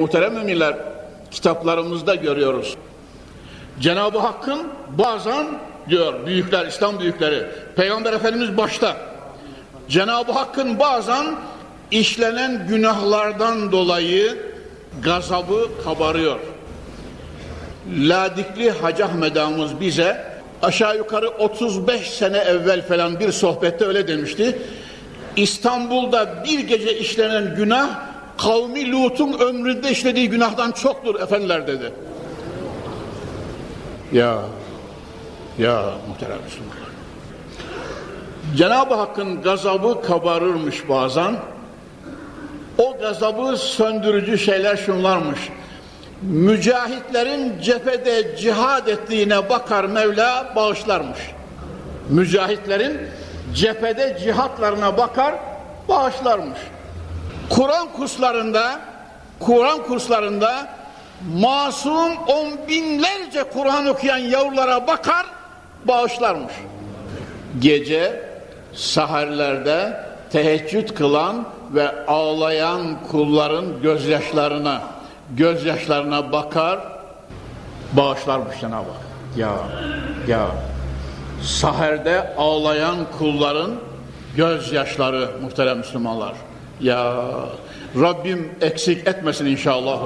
Muhterem müminler kitaplarımızda görüyoruz. Cenab-ı Hakk'ın bazen diyor büyükler, İslam büyükleri, Peygamber Efendimiz başta Cenab-ı Hakk'ın bazen işlenen günahlardan dolayı gazabı kabarıyor. Ladikli Hacı Ahmed ağamız bize aşağı yukarı 35 sene evvel falan bir sohbette öyle demişti. İstanbul'da bir gece işlenen günah kavmi Lut'un ömründe işlediği günahdan çoktur efendiler dedi. Ya ya muhterem Müslümanlar. Cenab-ı Hakk'ın gazabı kabarırmış bazen. O gazabı söndürücü şeyler şunlarmış. Mücahitlerin cephede cihad ettiğine bakar Mevla bağışlarmış. Mücahitlerin cephede cihatlarına bakar bağışlarmış. Kur'an kurslarında Kur'an kurslarında masum on binlerce Kur'an okuyan yavrulara bakar bağışlarmış. Gece saharlerde teheccüd kılan ve ağlayan kulların gözyaşlarına gözyaşlarına bakar bağışlarmış Cenab-ı Hak. Ya ya saherde ağlayan kulların gözyaşları muhterem Müslümanlar. Ya Rabbim eksik etmesin inşallah.